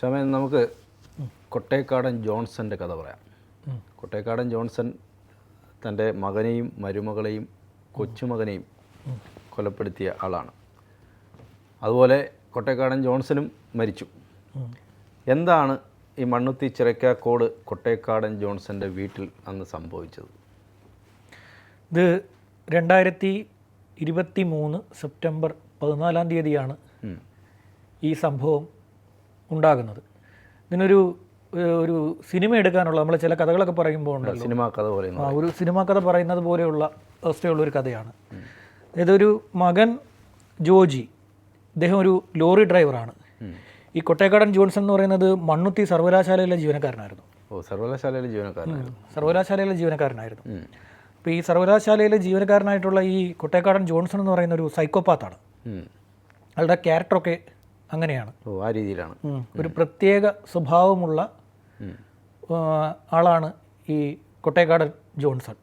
ക്ഷമ നമുക്ക് കൊട്ടേക്കാടൻ ജോൺസന്റെ കഥ പറയാം. കൊട്ടേക്കാടൻ ജോൺസൺ തന്റെ മകനെയും മരുമകളെയും കൊച്ചുമകനെയും കൊലപ്പെടുത്തിയ ആളാണ്. അതുപോലെ കൊട്ടേക്കാടൻ ജോൺസനും മരിച്ചു. എന്താണ് ഈ മണ്ണുത്തി ചിറക്കാക്കോട് കൊട്ടേക്കാടൻ ജോൺസന്റെ വീട്ടിൽ അന്ന് സംഭവിച്ചത്? ഇത് രണ്ടായിരത്തി ഇരുപത്തി മൂന്ന് സെപ്റ്റംബർ പതിനാലാം തീയതിയാണ് ഈ സംഭവം ഉണ്ടാകുന്നത്. ഇതിനൊരു ഒരു സിനിമ എടുക്കാനുള്ള നമ്മൾ ചില കഥകളൊക്കെ പറയുമ്പോൾ ഉണ്ടല്ലോ. സിനിമാ കഥ പോലെ ആ, ഒരു സിനിമാ കഥ പറയുന്നത് പോലെയുള്ള അവസ്ഥയുള്ള ഒരു കഥയാണ്. ഇതൊരു മകൻ ജോജി ഇദ്ദേഹം ഒരു ലോറി ഡ്രൈവറാണ്. ഈ കൊട്ടേക്കാടൻ ജോൺസൺ എന്ന് പറയുന്നത് മണ്ണുത്തി സർവകലാശാലയിലെ ജീവനക്കാരനായിരുന്നു. ഓ സർവകലാശാലയിലെ ജീവനക്കാരനായിരുന്നു. സർവകലാശാലയിലെ ജീവനക്കാരനായിരുന്നു. അപ്പോൾ ഈ സർവകലാശാലയിലെ ജീവനക്കാരനായിട്ടുള്ള ഈ കൊട്ടേക്കാടൻ ജോൺസൺ എന്ന് പറയുന്ന ഒരു സൈക്കോപാത്താണ്. അയാളുടെ ക്യാരക്ടറൊക്കെ അങ്ങനെയാണ്. ഓ ആ രീതിയിലാണ്. ഒരു പ്രത്യേക സ്വഭാവമുള്ള ആളാണ് ഈ കൊട്ടേക്കാടൻ ജോൺസൺ.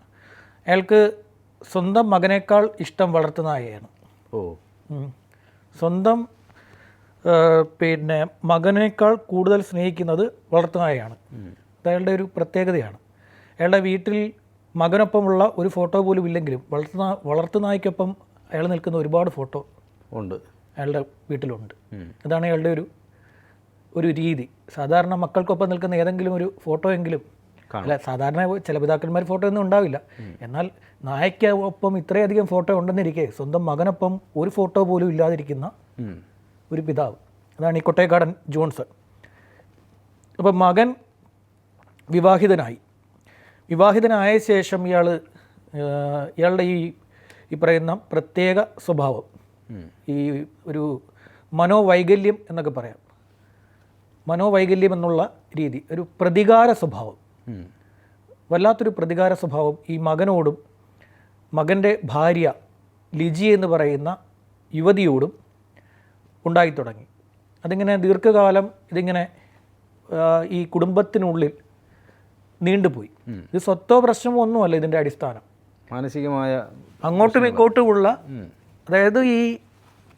അയാൾക്ക് സ്വന്തം മകനേക്കാൾ ഇഷ്ടം വളർത്തുന്ന ആയാണ് ഓ. സ്വന്തം പിന്നെ മകനേക്കാൾ കൂടുതൽ സ്നേഹിക്കുന്നത് വളർത്തുനായയാണ് അത് അയാളുടെ ഒരു പ്രത്യേകതയാണ്. അയാളുടെ വീട്ടിൽ മകനൊപ്പമുള്ള ഒരു ഫോട്ടോ പോലും ഇല്ലെങ്കിലും വളർത്തുന്ന വളർത്തുനായ്ക്കൊപ്പം അയാൾ നിൽക്കുന്ന ഒരുപാട് ഫോട്ടോ ഉണ്ട്. അയാളുടെ വീട്ടിലുണ്ട്. അതാണ് അയാളുടെ ഒരു ഒരു രീതി. സാധാരണ മക്കൾക്കൊപ്പം നിൽക്കുന്ന ഏതെങ്കിലും ഒരു ഫോട്ടോ എങ്കിലും അല്ല സാധാരണ ചില പിതാക്കന്മാർ ഫോട്ടോ ഒന്നും ഉണ്ടാവില്ല. എന്നാൽ നായയ്ക്ക് ഒപ്പം ഇത്രയധികം ഫോട്ടോ ഉണ്ടെന്നിരിക്കെ സ്വന്തം മകനൊപ്പം ഒരു ഫോട്ടോ പോലും ഇല്ലാതിരിക്കുന്ന ഒരു പിതാവ്. അതാണ് ഈ കൊട്ടേക്കാടൻ ജോൺസൺ. അപ്പം മകൻ വിവാഹിതനായി. വിവാഹിതനായ ശേഷം ഇയാൾ ഇയാളുടെ ഈ ഈ പറയുന്ന പ്രത്യേക സ്വഭാവം ഈ ഒരു മനോവൈകല്യം എന്നൊക്കെ പറയാം. മനോവൈകല്യം എന്നുള്ള രീതി ഒരു പ്രതികാര സ്വഭാവം. വല്ലാത്തൊരു പ്രതികാര സ്വഭാവം ഈ മകനോടും മകന്റെ ഭാര്യ ലിജി എന്ന് പറയുന്ന യുവതിയോടും ഉണ്ടായി തുടങ്ങി. അതിങ്ങനെ ദീർഘകാലം ഇതിങ്ങനെ ഈ കുടുംബത്തിനുള്ളിൽ നീണ്ടുപോയി. ഇത് സ്വത്തോ പ്രശ്നമോ ഒന്നുമല്ല ഇതിന്റെ അടിസ്ഥാനം. മാനസികമായ അങ്ങോട്ടും ഇങ്ങോട്ടുമുള്ള അതായത് ഈ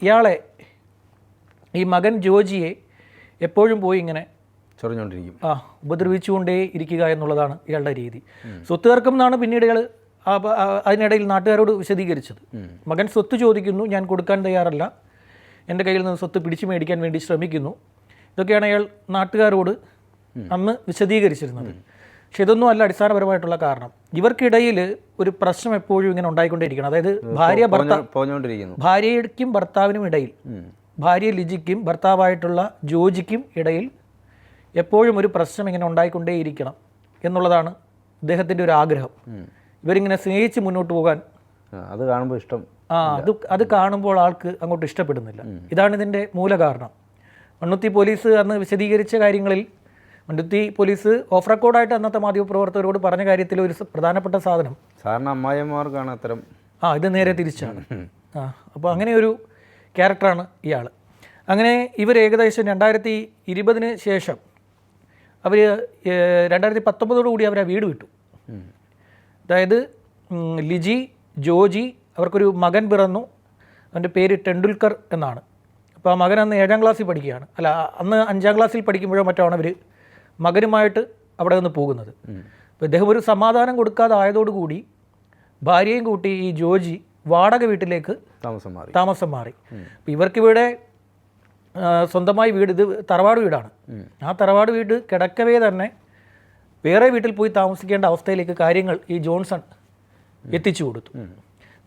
ഇയാളെ ഈ മകൻ ജോജിയെ എപ്പോഴും പോയി ഇങ്ങനെ ചൊറിഞ്ഞുകൊണ്ടിരിക്കും. ആ ഉപദ്രവിച്ചുകൊണ്ടേ ഇരിക്കുക എന്നുള്ളതാണ് ഇയാളുടെ രീതി. സ്വത്ത് തർക്കം എന്നാണ് പിന്നീട് ഇയാൾ അതിനിടയിൽ നാട്ടുകാരോട് വിശദീകരിച്ചത്. മകൻ സ്വത്ത് ചോദിക്കുന്നു ഞാൻ കൊടുക്കാൻ തയ്യാറല്ല. എന്റെ കയ്യിൽ നിന്ന് സ്വത്ത് പിടിച്ചു മേടിക്കാൻ വേണ്ടി ശ്രമിക്കുന്നു. ഇതൊക്കെയാണ് അയാൾ നാട്ടുകാരോട് അന്ന് വിശദീകരിച്ചിരുന്നത്. പക്ഷെ ഇതൊന്നും അല്ല അടിസ്ഥാനപരമായിട്ടുള്ള കാരണം. ഇവർക്കിടയിൽ ഒരു പ്രശ്നം എപ്പോഴും ഇങ്ങനെ ഉണ്ടായിക്കൊണ്ടേയിരിക്കണം. അതായത് ഭാര്യ ഭർത്താവ് ഭാര്യയ്ക്കും ഭർത്താവിനും ഇടയിൽ ഭാര്യ ലിജിക്കും ഭർത്താവായിട്ടുള്ള ജോജിക്കും ഇടയിൽ എപ്പോഴും ഒരു പ്രശ്നം ഇങ്ങനെ ഉണ്ടായിക്കൊണ്ടേയിരിക്കണം എന്നുള്ളതാണ് ഇദ്ദേഹത്തിന്റെ ഒരു ആഗ്രഹം. ഇവരിങ്ങനെ സ്നേഹിച്ച് മുന്നോട്ട് പോകാൻ അത് കാണുമ്പോൾ ഇഷ്ടം ആ അത് അത് കാണുമ്പോൾ ആൾക്ക് അങ്ങോട്ട് ഇഷ്ടപ്പെടുന്നില്ല. ഇതാണ് ഇതിന്റെ മൂല കാരണം മണ്ണുത്തി പോലീസ് അന്ന് വിശദീകരിച്ച കാര്യങ്ങളിൽ മണ്ണുത്തി പോലീസ് ഓഫ് റെക്കോർഡായിട്ട് അന്നത്തെ മാധ്യമപ്രവർത്തകരോട് പറഞ്ഞ കാര്യത്തിൽ ഒരു പ്രധാനപ്പെട്ട സാധനം. സാധാരണ അമ്മായിമാർക്കാണ് അത്തരം ആ ഇത് നേരെ തിരിച്ചാണ്. ആ അപ്പോൾ അങ്ങനെ ഒരു ക്യാരക്ടറാണ് ഇയാൾ അങ്ങനെ ഇവർ ഏകദേശം രണ്ടായിരത്തി ഇരുപതിന് ശേഷം അവർ രണ്ടായിരത്തി പത്തൊമ്പതോടു കൂടി അവർ ആ വീട് വിട്ടു. അതായത് ലിജി ജോജി അവർക്കൊരു മകൻ പിറന്നു. അവന്റെ പേര് ടെണ്ടുൽക്കർ എന്നാണ്. അപ്പോൾ ആ മകൻ അന്ന് ഏഴാം ക്ലാസ്സിൽ പഠിക്കുകയാണ്. അല്ല അന്ന് അഞ്ചാം ക്ലാസ്സിൽ പഠിക്കുമ്പോഴോ മറ്റോ ആണ് അവർ മകനുമായിട്ട് അവിടെ നിന്ന് പോകുന്നത്. അപ്പോൾ ഇദ്ദേഹം ഒരു സമാധാനം കൊടുക്കാതെ ആയതോടുകൂടി ഭാര്യയും കൂട്ടി ഈ ജോജി വാടക വീട്ടിലേക്ക് താമസം മാറി. താമസം മാറി. അപ്പോൾ ഇവർക്കിവിടെ സ്വന്തമായി വീട് ഇത് തറവാട് വീടാണ്. ആ തറവാട് വീട് കിടക്കവേ തന്നെ വേറെ വീട്ടിൽ പോയി താമസിക്കേണ്ട അവസ്ഥയിലേക്ക് കാര്യങ്ങൾ ഈ ജോൺസൺ എത്തിച്ചു കൊടുത്തു.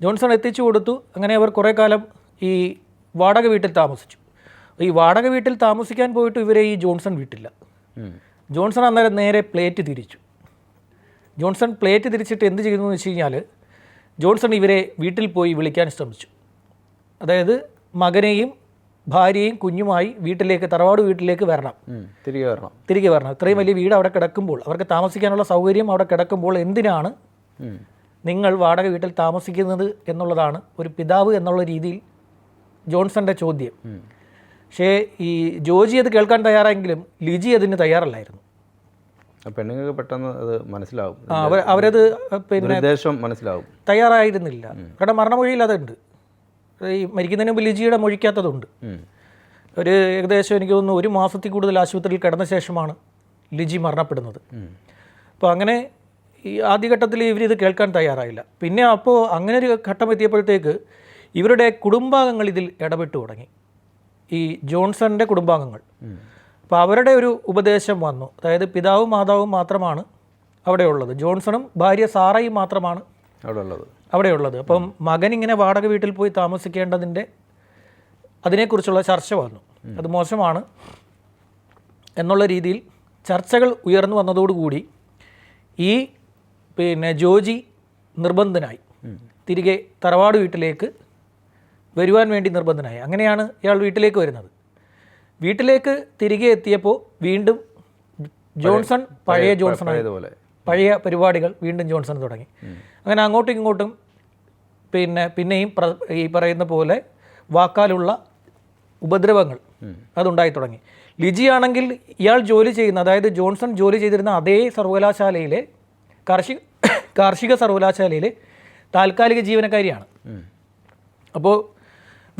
ജോൺസൺ എത്തിച്ചു കൊടുത്തു. അങ്ങനെ അവർ കുറേ കാലം ഈ വാടക വീട്ടിൽ താമസിച്ചു. ഈ വാടക വീട്ടിൽ താമസിക്കാൻ പോയിട്ട് ഇവരെ ഈ ജോൺസൺ വിട്ടില്ല. ജോൺസൺ അന്നേരം നേരെ പ്ലേറ്റ് തിരിച്ചു. ജോൺസൺ പ്ലേറ്റ് തിരിച്ചിട്ട് എന്ത് ചെയ്യുന്നു എന്ന് വെച്ച് കഴിഞ്ഞാൽ ജോൺസൺ ഇവരെ വീട്ടിൽ പോയി വിളിക്കാൻ ശ്രമിച്ചു. അതായത് മകനെയും ഭാര്യയും കുഞ്ഞുമായി വീട്ടിലേക്ക് തറവാട് വീട്ടിലേക്ക് വരണം. തിരികെ വരണം. തിരികെ വരണം. ഇത്രയും വലിയ വീട് അവിടെ കിടക്കുമ്പോൾ അവർക്ക് താമസിക്കാനുള്ള സൗകര്യം അവിടെ കിടക്കുമ്പോൾ എന്തിനാണ് നിങ്ങൾ വാടക വീട്ടിൽ താമസിക്കുന്നത് എന്നുള്ളതാണ് ഒരു പിതാവ് എന്നുള്ള രീതിയിൽ ജോൺസന്റെ ചോദ്യം. പക്ഷേ ഈ ജോജി അത് കേൾക്കാൻ തയ്യാറായെങ്കിലും ലിജി അതിന് തയ്യാറല്ലായിരുന്നു. പെണ്ണുങ്ങൾക്ക് പെട്ടെന്ന് അത് മനസ്സിലാവും. അവർ അവരത് പിന്നെ മനസ്സിലാവും. തയ്യാറായിരുന്നില്ല. കാരണം മരണമൊഴിയിൽ അതുണ്ട്. ഈ മരിക്കുന്നതിന് മുമ്പ് ലിജിയുടെ മൊഴിക്കാത്തതുണ്ട് ഒരു ഏകദേശം എനിക്ക് തോന്നുന്നു ഒരു മാസത്തിൽ കൂടുതൽ ആശുപത്രിയിൽ കിടന്ന ശേഷമാണ് ലിജി മരണപ്പെടുന്നത്. അപ്പോൾ അങ്ങനെ ഈ ആദ്യഘട്ടത്തിൽ ഇവരിത് കേൾക്കാൻ തയ്യാറായില്ല. പിന്നെ അപ്പോൾ അങ്ങനെ ഒരു ഘട്ടം എത്തിയപ്പോഴത്തേക്ക് ഇവരുടെ കുടുംബാംഗങ്ങൾ ഇതിൽ ഇടപെട്ട് തുടങ്ങി. ഈ ജോൺസണിന്റെ കുടുംബാംഗങ്ങൾ. അപ്പോൾ അവരുടെ ഒരു ഉപദേശം വന്നു. അതായത് പിതാവും മാതാവും മാത്രമാണ് അവിടെ ഉള്ളത് ജോൺസണും ഭാര്യ സാറയും മാത്രമാണ് അവിടെ ഉള്ളത് അവിടെയുള്ളത്. അപ്പം മകൻ ഇങ്ങനെ വാടക വീട്ടിൽ പോയി താമസിക്കേണ്ടതിന്റെ അതിനെക്കുറിച്ചുള്ള ചർച്ച വന്നു. അത് മോശമാണ് എന്നുള്ള രീതിയിൽ ചർച്ചകൾ ഉയർന്നു വന്നതോടുകൂടി ഈ പിന്നെ ജോജി നിർബന്ധനായി. തിരികെ തറവാട് വീട്ടിലേക്ക് വരുവാൻ വേണ്ടി നിർബന്ധനായി. അങ്ങനെയാണ് ഇയാൾ വീട്ടിലേക്ക് വരുന്നത്. വീട്ടിലേക്ക് തിരികെ എത്തിയപ്പോൾ വീണ്ടും ജോൺസൺ പഴയ ജോൺസൺ ആയതുപോലെ പഴയ പരിപാടികൾ വീണ്ടും ജോൺസൺ തുടങ്ങി. അങ്ങനെ അങ്ങോട്ടും ഇങ്ങോട്ടും പിന്നെ പിന്നെയും ഈ പറയുന്ന പോലെ വാക്കാലുള്ള ഉപദ്രവങ്ങൾ അതുണ്ടായി തുടങ്ങി. ലിജി ആണെങ്കിൽ ഇയാൾ ജോലി ചെയ്യുന്ന അതായത് ജോൺസൺ ജോലി ചെയ്തിരുന്ന അതേ സർവകലാശാലയിലെ കാർഷിക കാർഷിക സർവകലാശാലയിലെ താൽക്കാലിക ജീവനക്കാരിയാണ്. അപ്പോൾ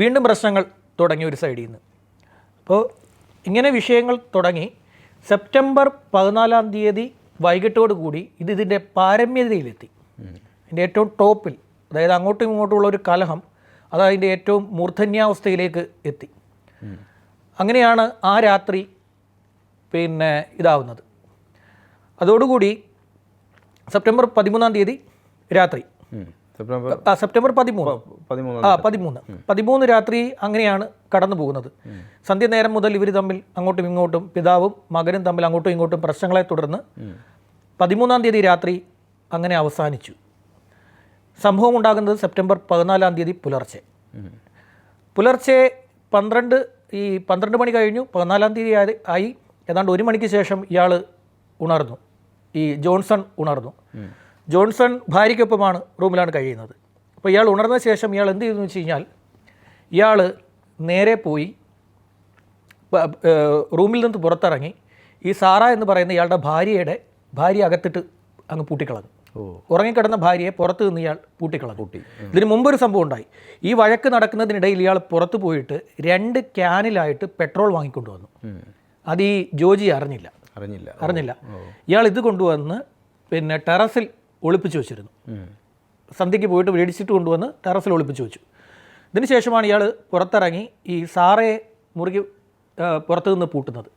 വീണ്ടും പ്രശ്നങ്ങൾ തുടങ്ങി ഒരു സൈഡിൽ നിന്ന് അപ്പോൾ ഇങ്ങനെ വിഷയങ്ങൾ തുടങ്ങി സെപ്റ്റംബർ പതിനാലാം തീയതി വൈകിട്ടോട് കൂടി ഇത് ഇതിന്റെ പാരമ്യതയിലെത്തി. ഇതിന്റെ ഏറ്റവും ടോപ്പിൽ അതായത് അങ്ങോട്ടും ഇങ്ങോട്ടുമുള്ള ഒരു കലഹം അത് അതിന്റെ ഏറ്റവും മൂർധന്യാവസ്ഥയിലേക്ക് എത്തി. അങ്ങനെയാണ് ആ രാത്രി പിന്നെ ഇതാവുന്നത്. അതോടുകൂടി സെപ്റ്റംബർ പതിമൂന്നാം തീയതി രാത്രി. സെപ്റ്റംബർ സെപ്റ്റംബർ പതിമൂന്ന്. പതിമൂന്നാം ആ പതിമൂന്ന്. പതിമൂന്ന് രാത്രി അങ്ങനെയാണ് കടന്നു പോകുന്നത്. സന്ധ്യ നേരം മുതൽ ഇവർ തമ്മിൽ അങ്ങോട്ടും ഇങ്ങോട്ടും പിതാവും മകനും തമ്മിൽ അങ്ങോട്ടും ഇങ്ങോട്ടും പ്രശ്നങ്ങളെ തുടർന്ന് പതിമൂന്നാം തീയതി രാത്രി അങ്ങനെ അവസാനിച്ചു. സംഭവം ഉണ്ടാകുന്നത് സെപ്റ്റംബർ പതിനാലാം തീയതി പുലർച്ചെ. പുലർച്ചെ പന്ത്രണ്ട് ഈ പന്ത്രണ്ട് മണി കഴിഞ്ഞു പതിനാലാം തീയതി ആയി ഏതാണ്ട് ഒരു മണിക്ക് ശേഷം ഇയാൾ ഉണർന്നു. ഈ ജോൺസൺ ഉണർന്നു. ജോൺസൺ ഭാര്യയ്ക്കൊപ്പമാണ് റൂമിലാണ് കഴിയുന്നത്. അപ്പോൾ ഇയാൾ ഉണർന്ന ശേഷം ഇയാൾ എന്ത് ചെയ്തു വെച്ച് കഴിഞ്ഞാൽ ഇയാൾ നേരെ പോയി റൂമിൽ നിന്ന് പുറത്തിറങ്ങി ഈ സാറ എന്ന് പറയുന്ന ഇയാളുടെ ഭാര്യയുടെ ഭാര്യ അകത്തിട്ട് അങ്ങ് പൂട്ടിക്കളഞ്ഞു. ഉറങ്ങിക്കിടന്ന ഭാര്യയെ പുറത്ത് നിന്ന് ഇയാൾ പൂട്ടിക്കളഞ്ഞു. കൂട്ടി ഇതിന് മുമ്പൊരു സംഭവം ഉണ്ടായി. ഈ വഴക്ക് നടക്കുന്നതിനിടയിൽ ഇയാൾ പുറത്ത് പോയിട്ട് രണ്ട് ക്യാനിലായിട്ട് പെട്രോൾ വാങ്ങിക്കൊണ്ടുവന്നു. അത് ഈ ജോജി അറിഞ്ഞില്ല. അറിഞ്ഞില്ല. അറിഞ്ഞില്ല. ഇയാൾ ഇത് കൊണ്ടുവന്ന് പിന്നെ ടെറസിൽ ഒളിപ്പിച്ചു വെച്ചിരുന്നു. സന്ധ്യയ്ക്ക് പോയിട്ട് മേടിച്ചിട്ട് കൊണ്ടുവന്ന് ടെറസിൽ ഒളിപ്പിച്ചു വെച്ചു. ഇതിന് ശേഷമാണ് ഇയാൾ പുറത്തിറങ്ങി ഈ സാറയെ മുറുകി പുറത്തു നിന്ന് പൂട്ടുന്നത്.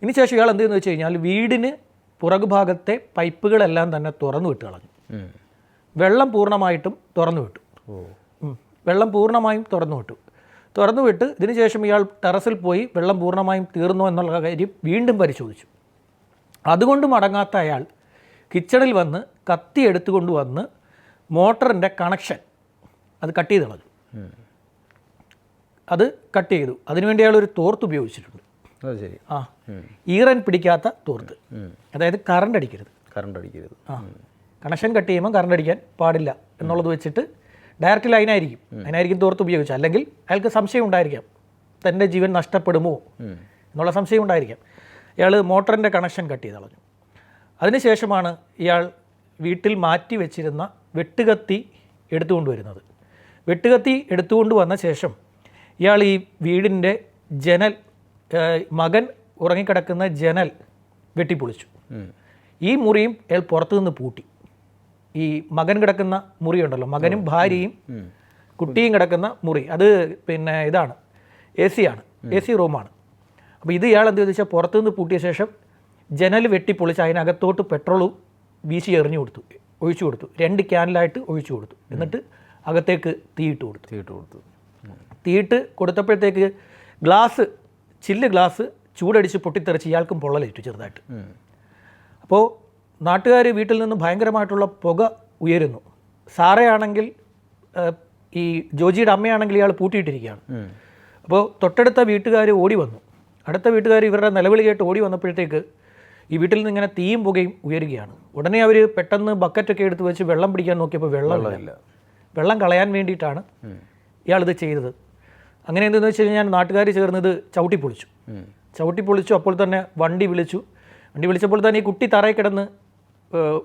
ഇതിന് ശേഷം ഇയാൾ എന്ത് ചെയ്യുന്നു വെച്ച് കഴിഞ്ഞാൽ വീടിന് പുറകു ഭാഗത്തെ പൈപ്പുകളെല്ലാം തന്നെ തുറന്നു വിട്ട് കളഞ്ഞു. വെള്ളം പൂർണമായിട്ടും തുറന്നു വിട്ടു. വെള്ളം പൂർണമായും തുറന്നു വിട്ടു. തുറന്നു വിട്ട് ഇതിനുശേഷം ഇയാൾ ടെറസിൽ പോയി വെള്ളം പൂർണമായും തീർന്നോ എന്നുള്ള കാര്യം വീണ്ടും പരിശോധിച്ചു. അതുകൊണ്ട് മടങ്ങാത്ത അയാൾ കിച്ചണിൽ വന്ന് കത്തി എടുത്തുകൊണ്ട് വന്ന് മോട്ടറിന്റെ കണക്ഷൻ അത് കട്ട് ചെയ്ത് കളഞ്ഞു. അത് കട്ട് ചെയ്തു. അതിനുവേണ്ടി അയാൾ ഒരു തോർത്ത് ഉപയോഗിച്ചിട്ടുണ്ട്. അത് ശരി. ആ. ഈറൻ പിടിക്കാത്ത തോർത്ത്. അതായത് കറണ്ട് അടിക്കരുത്. കറണ്ട് അടിക്കരുത്. ആ. കണക്ഷൻ കട്ട് ചെയ്യുമ്പോൾ കറണ്ട് അടിക്കാൻ പാടില്ല എന്നുള്ളത് വെച്ചിട്ട് ഡയറക്റ്റ് ലൈനായിരിക്കും. അതിനായിരിക്കും തോർത്ത് ഉപയോഗിച്ചത് അല്ലെങ്കിൽ അയാൾക്ക് സംശയം ഉണ്ടായിരിക്കാം. തന്റെ ജീവൻ നഷ്ടപ്പെടുമോ എന്നുള്ള സംശയം ഉണ്ടായിരിക്കാം. അയാൾ മോട്ടറിന്റെ കണക്ഷൻ കട്ട് ചെയ്ത് കളഞ്ഞു. അതിനുശേഷമാണ് ഇയാൾ വീട്ടിൽ മാറ്റി വെച്ചിരുന്ന വെട്ടുകത്തി എടുത്തുകൊണ്ടുവരുന്നത്. വെട്ടുകത്തി എടുത്തുകൊണ്ട് വന്ന ശേഷം ഇയാൾ ഈ വീടിന്റെ ജനൽ മകൻ ഉറങ്ങിക്കിടക്കുന്ന ജനൽ വെട്ടിപ്പൊളിച്ചു. ഈ മുറിയും അയാൾ പുറത്തു നിന്ന് പൂട്ടി. ഈ മകൻ കിടക്കുന്ന മുറിയുണ്ടല്ലോ മകനും ഭാര്യയും കുട്ടിയും കിടക്കുന്ന മുറി. അത് പിന്നെ ഇതാണ് എ സി ആണ് എ സി റൂമാണ്. അപ്പോൾ ഇത് ഇയാൾ എന്ത് ചോദിച്ചാൽ പുറത്തുനിന്ന് പുറത്തു നിന്ന് പൂട്ടിയ ശേഷം ജനൽ വെട്ടിപ്പൊളിച്ച് അതിനകത്തോട്ട് പെട്രോൾ വീശി എറിഞ്ഞു കൊടുത്തു ഒഴിച്ചു കൊടുത്തു. രണ്ട് ക്യാനിലായിട്ട് ഒഴിച്ചു കൊടുത്തു. എന്നിട്ട് അകത്തേക്ക് തീയിട്ട് കൊടുത്തു. തീയിട്ട് കൊടുത്തു. തീയിട്ട് കൊടുത്തപ്പോഴത്തേക്ക് ഗ്ലാസ് ചില്ല് ഗ്ലാസ് ചൂടടിച്ച് പൊട്ടിത്തെറിച്ച് ഇയാൾക്കും പൊള്ളലേറ്റു ചെറുതായിട്ട്. അപ്പോൾ നാട്ടുകാർ വീട്ടിൽ നിന്ന് ഭയങ്കരമായിട്ടുള്ള പുക ഉയരുന്നു. സാറയാണെങ്കിൽ ആണെങ്കിൽ ഈ ജോജിയുടെ അമ്മയാണെങ്കിൽ ഇയാൾ പൂട്ടിയിട്ടിരിക്കുകയാണ്. അപ്പോൾ തൊട്ടടുത്ത വീട്ടുകാർ ഓടി വന്നു. അടുത്ത വീട്ടുകാർ ഇവരുടെ നിലവിളി കേട്ട് ഓടി വന്നപ്പോഴത്തേക്ക് ഈ വീട്ടിൽ നിന്ന് ഇങ്ങനെ തീയും പുകയും ഉയരുകയാണ്. ഉടനെ അവർ പെട്ടെന്ന് ബക്കറ്റൊക്കെ എടുത്ത് വെച്ച് വെള്ളം പിടിക്കാൻ നോക്കിയപ്പോൾ വെള്ളമില്ല. വെള്ളം കളയാൻ വേണ്ടിയിട്ടാണ് ഇയാളിത് ചെയ്തത്. അങ്ങനെ എന്തെന്ന് വെച്ച് കഴിഞ്ഞാൽ നാട്ടുകാർ ചേർന്നത് ചവിട്ടി പൊളിച്ചു. ചവിട്ടി പൊളിച്ചു അപ്പോൾ തന്നെ വണ്ടി വിളിച്ചു. വണ്ടി വിളിച്ചപ്പോൾ തന്നെ ഈ കുട്ടി തറയിൽ കിടന്ന്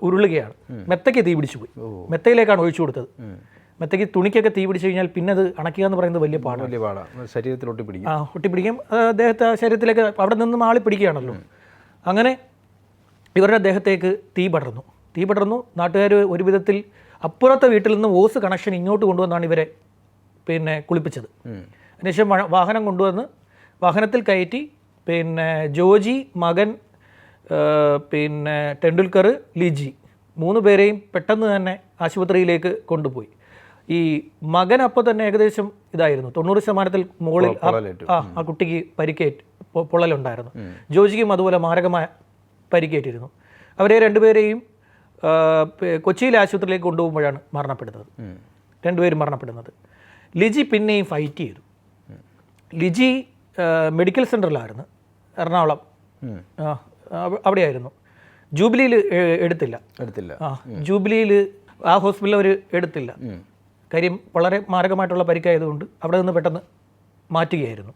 ഉരുളുകയാണ്. മെത്തയ്ക്ക് തീ പിടിച്ചു പോയി. മെത്തയിലേക്കാണ് ഒഴിച്ചു കൊടുത്തത്. മെത്തയ്ക്ക് തുണിക്കൊക്കെ തീ പിടിച്ചു കഴിഞ്ഞാൽ പിന്നെ അത് അണക്കുക എന്ന് പറയുന്നത് വലിയ പാടാണ്. വലിയ പാടാണ് ശരീരത്തിൽ ഒട്ടിപ്പിടിക്കും. ആ ഒട്ടിപ്പിടിക്കും. അദ്ദേഹത്തെ ശരീരത്തിലേക്ക് അവിടെ നിന്നും ആളി പിടിക്കുകയാണല്ലോ അങ്ങനെ ഇവരുടെ ദേഹത്തേക്ക് തീ പടർന്നു. തീ പടർന്നു. നാട്ടുകാർ ഒരു വിധത്തിൽ അപ്പുറത്തെ വീട്ടിൽ നിന്ന് ഓസ് കണക്ഷൻ ഇങ്ങോട്ട് കൊണ്ടുവന്നാണ് ഇവരെ പിന്നെ കുളിപ്പിച്ചത്. അതിനുശേഷം വാഹനം കൊണ്ടുവന്ന് വാഹനത്തിൽ കയറ്റി പിന്നെ ജോജി മകൻ പിന്നെ ടെണ്ടുൽക്കർ ലിജി മൂന്ന് പേരെയും പെട്ടെന്ന് തന്നെ ആശുപത്രിയിലേക്ക് കൊണ്ടുപോയി. ഈ മകൻ അപ്പോൾ തന്നെ ഏകദേശം ഇതായിരുന്നു. തൊണ്ണൂറ് ശതമാനത്തിൽ മുകളിൽ ആ- കുട്ടിക്ക് പരിക്കേറ്റ് പൊള്ളലുണ്ടായിരുന്നു. ജോജിക്കും അതുപോലെ മാരകമായ പരിക്കേറ്റിരുന്നു. അവരെ രണ്ടുപേരെയും കൊച്ചിയിൽ കൊച്ചിയിലെ ആശുപത്രിയിലേക്ക് കൊണ്ടുപോകുമ്പോഴാണ് മരണപ്പെടുന്നത്. രണ്ടുപേരും മരണപ്പെടുന്നത്. ലിജി പിന്നെയും ഫൈറ്റ് ചെയ്തു. ലിജി മെഡിക്കൽ സെന്ററിലായിരുന്നു എറണാകുളം. അവിടെയായിരുന്നു. ജൂബിലിയിൽ എടുത്തില്ല. എടുത്തില്ല. ആ ജൂബിലിയിൽ ആ ഹോസ്പിറ്റലിൽ അവർ എടുത്തില്ല. കാര്യം വളരെ മാരകമായിട്ടുള്ള പരിക്കായതുകൊണ്ട് അവിടെ നിന്ന് പെട്ടെന്ന് മാറ്റുകയായിരുന്നു.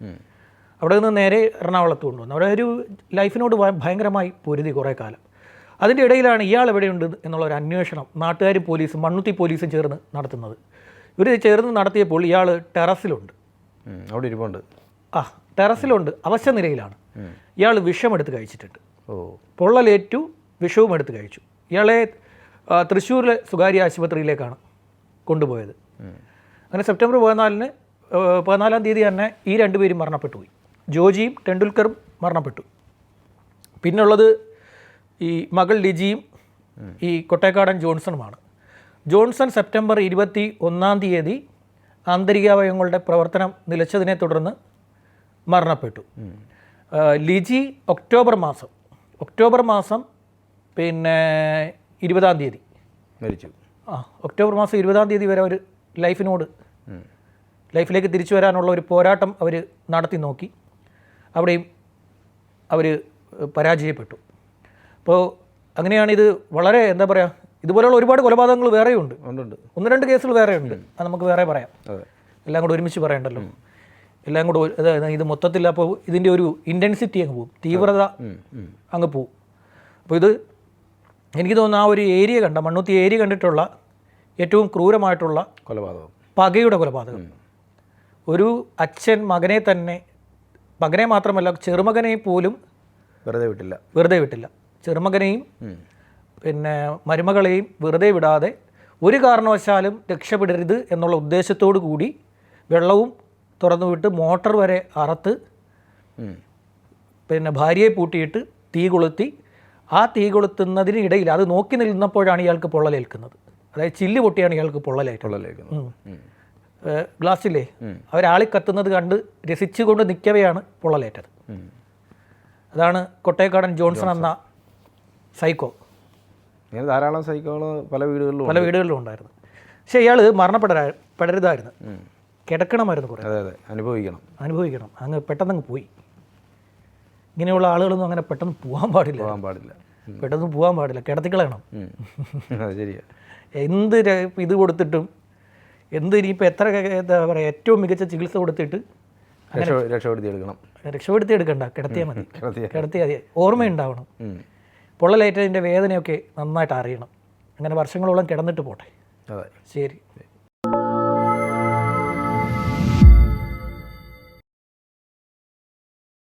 അവിടെ നിന്ന് നേരെ എറണാകുളത്ത് കൊണ്ടുവന്നു. അവിടെ ഒരു ലൈഫിനോട് ഭയങ്കരമായി പൊരുതി കുറേ കാലം. അതിന്റെ ഇടയിലാണ് ഇയാൾ എവിടെയുണ്ട് എന്നുള്ള ഒരു അന്വേഷണം നാട്ടുകാർ പോലീസും മണ്ണുത്തി പോലീസും ചേർന്ന് നടത്തുന്നത്. ഇവർ ചേർന്ന് നടത്തിയപ്പോൾ ഇയാൾ ടെറസിലുണ്ട്. അവിടെ ഇരിപ്പുണ്ട്. ആ ടെറസിലുണ്ട് അവശ നിലയിലാണ്. ഇയാൾ വിഷമെടുത്ത് കഴിച്ചിട്ടുണ്ട്. ഓ. പൊള്ളലേറ്റു വിഷവും എടുത്ത് കഴിച്ചു. ഇയാളെ തൃശ്ശൂരിലെ സ്വകാര്യ ആശുപത്രിയിലേക്കാണ് കൊണ്ടുപോയത്. അങ്ങനെ സെപ്റ്റംബർ പതിനാലിന് പതിനാലാം തീയതി തന്നെ ഈ രണ്ടുപേരും മരണപ്പെട്ടു പോയി ജോജിയും ടെണ്ടുൽക്കറും മരണപ്പെട്ടു. പിന്നുള്ളത് ഈ മകൾ ലിജിയും ഈ കൊട്ടേക്കാടൻ ജോൺസണുമാണ്. ജോൺസൺ സെപ്റ്റംബർ ഇരുപത്തി ഒന്നാം തീയതി ആന്തരികാവയവങ്ങളുടെ പ്രവർത്തനം നിലച്ചതിനെ തുടർന്ന് മരണപ്പെട്ടു. ലിജി ഒക്ടോബർ മാസം ഒക്ടോബർ മാസം പിന്നെ ഇരുപതാം തീയതി. മരിച്ചു. ആ ഒക്ടോബർ മാസം ഇരുപതാം തീയതി വരെ അവർ ലൈഫിനോട് ലൈഫിലേക്ക് തിരിച്ചു വരാനുള്ള ഒരു പോരാട്ടം അവർ നടത്തി നോക്കി. അവിടെയും അവർ പരാജയപ്പെട്ടു. അപ്പോൾ അങ്ങനെയാണ് ഇത് വളരെ എന്താ പറയുക ഇതുപോലെയുള്ള ഒരുപാട് കൊലപാതകങ്ങൾ വേറെയുണ്ട്. ഒന്ന് രണ്ട് കേസുകൾ വേറെയുണ്ട്. അത് നമുക്ക് വേറെ പറയാം. എല്ലാം കൂടെ ഒരുമിച്ച് പറയണ്ടല്ലോ. എല്ലാം കൂടെ ഇത് മൊത്തത്തിൽ അപ്പോൾ ഇതിന്റെ ഒരു ഇന്റൻസിറ്റി അങ്ങ് പോകും തീവ്രത. അങ്ങ് പോവും. അപ്പോൾ ഇത് എനിക്ക് തോന്നുന്നു ആ ഒരു ഏരിയ കണ്ട മണ്ണുത്തി ഏരിയ കണ്ടിട്ടുള്ള ഏറ്റവും ക്രൂരമായിട്ടുള്ള കൊലപാതകം. പകയുടെ കൊലപാതകം. ഒരു അച്ഛൻ മകനെ തന്നെ മകനെ മാത്രമല്ല ചെറുമകനെ പോലും വെറുതെ വിട്ടില്ല. വെറുതെ വിട്ടില്ല. ചെറുമകനെയും പിന്നെ മരുമകളെയും വെറുതെ വിടാതെ ഒരു കാരണവശാലും രക്ഷപ്പെടരുത് എന്നുള്ള ഉദ്ദേശത്തോടു കൂടി വെള്ളവും തുറന്നു വിട്ട് മോട്ടർ വരെ അറത്ത് പിന്നെ ഭാര്യയെ പൂട്ടിയിട്ട് തീ കൊളുത്തി. ആ തീ കൊളുത്തുന്നതിന് ഇടയിൽ അത് നോക്കി നിന്നപ്പോഴാണ് ഇയാൾക്ക് പൊള്ളലേൽക്കുന്നത്. അതായത് ചില്ല് പൊട്ടിയാണ് ഇയാൾക്ക് പൊള്ളലേറ്റത്. ഗ്ലാസ്സില്ലേ? അവരാളി കത്തുന്നത് കണ്ട് രസിച്ചുകൊണ്ട് നിൽക്കവെയാണ് പൊള്ളലേറ്റത്. അതാണ് കൊട്ടേക്കാടൻ ജോൺസൺ എന്ന സൈക്കോ. ഇങ്ങനെ ധാരാളം സൈക്കോകൾ പല വീടുകളിലും പല വീടുകളിലും ഉണ്ടായിരുന്നു. പക്ഷേ ഇയാൾ മരണപ്പെടരാ പെടരുതായിരുന്നു. കിടക്കണമായിരുന്നു കുറേ. അതെ അതെ. അനുഭവിക്കണം. അനുഭവിക്കണം. അങ്ങ് പെട്ടെന്ന് അങ്ങ് പോയി. ഇങ്ങനെയുള്ള ആളുകളൊന്നും അങ്ങനെ പെട്ടെന്ന് പോകാൻ പാടില്ല. പോകാൻ പാടില്ല. പെട്ടെന്ന് പോകാൻ പാടില്ല. കിടത്തിക്കളയണം ശരിയാ. എന്ത് ഇത് കൊടുത്തിട്ടും എന്ത് ഇനിയിപ്പോൾ എത്ര എന്താ പറയുക ഏറ്റവും മികച്ച ചികിത്സ കൊടുത്തിട്ട് രക്ഷ രക്ഷപ്പെടുത്തി എടുക്കണം രക്ഷപ്പെടുത്തി എടുക്കണ്ട കിടത്തിയാൽ മതി. കിടത്തിയ കിടത്തിയാൽ മതി. ഓർമ്മയുണ്ടാവണം. പൊള്ളലേറ്റതിന്റെ വേദനയൊക്കെ നന്നായിട്ട് അറിയണം. അങ്ങനെ വർഷങ്ങളോളം കിടന്നിട്ട് പോട്ടെ. ശരി.